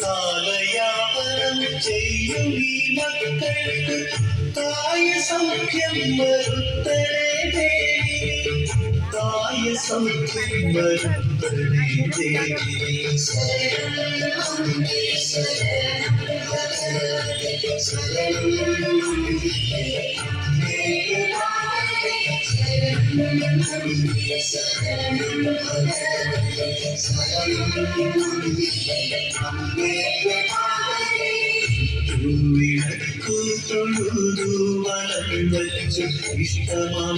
കാലയാപനം ചെയ്യും ഈ മക്കൾക്ക് കായ സൗഖ്യം വരുത്തണേ ദേവി കായ സൗഖ്യം വരുത്തണേ ദേവി ശരണം ശരണം ഇഷ്ടമാം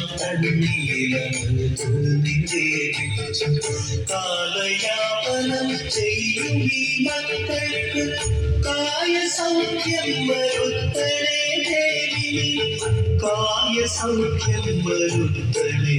കാലയാപനം ചെയ്യും ഈ മക്കൾക്ക് കായ സൗഖ്യം വരുത്തണേ. ദേവി കായ സൗഖ്യം വരുത്തണേ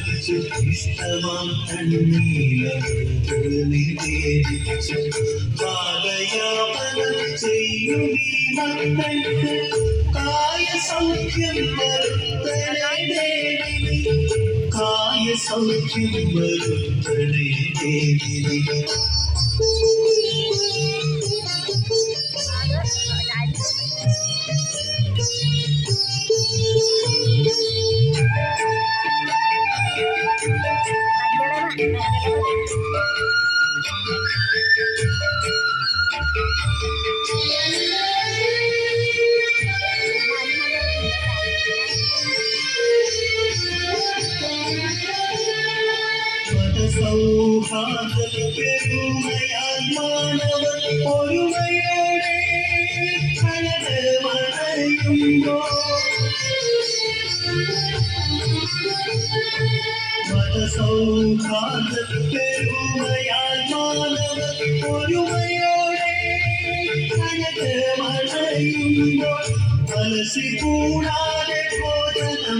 ഇഷ്ടമാം നിവേദിച്ചു കാലയാപനം ചെയ്യും കായ സൗഖ്യം കായ സൗഖ്യം വരുത്തണേ ദേവി ഒരുമയോടെ കലത് മണയുമ്പോൾ പെരുമയാൽ മാനവൻ ഒരുമയോടെ കലത് മണയുമ്പോൾ മനസ്സി കൂടാതെ ഭോജനം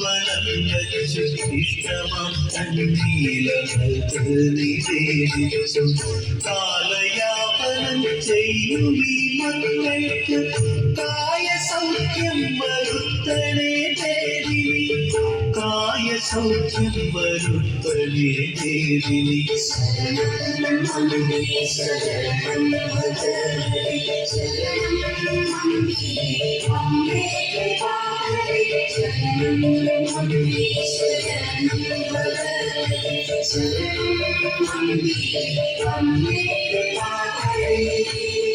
കാലയാപനം ചെയ്യും ഈ മക്കൾക്ക് കായ സൗഖ്യം വരുത്തണേ ദേവി കായ സൗഖ്യം വരുത്തണേ ദേവിനി Thank you.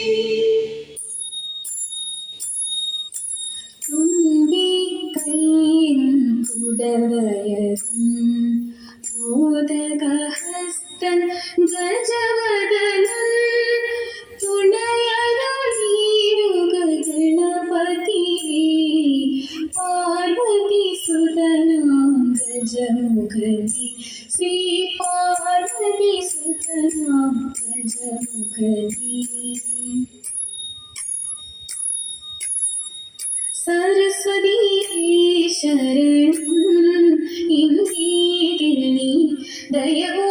സരസ്വതി ശരണം ഇന്ത്യനി ദയവുമായി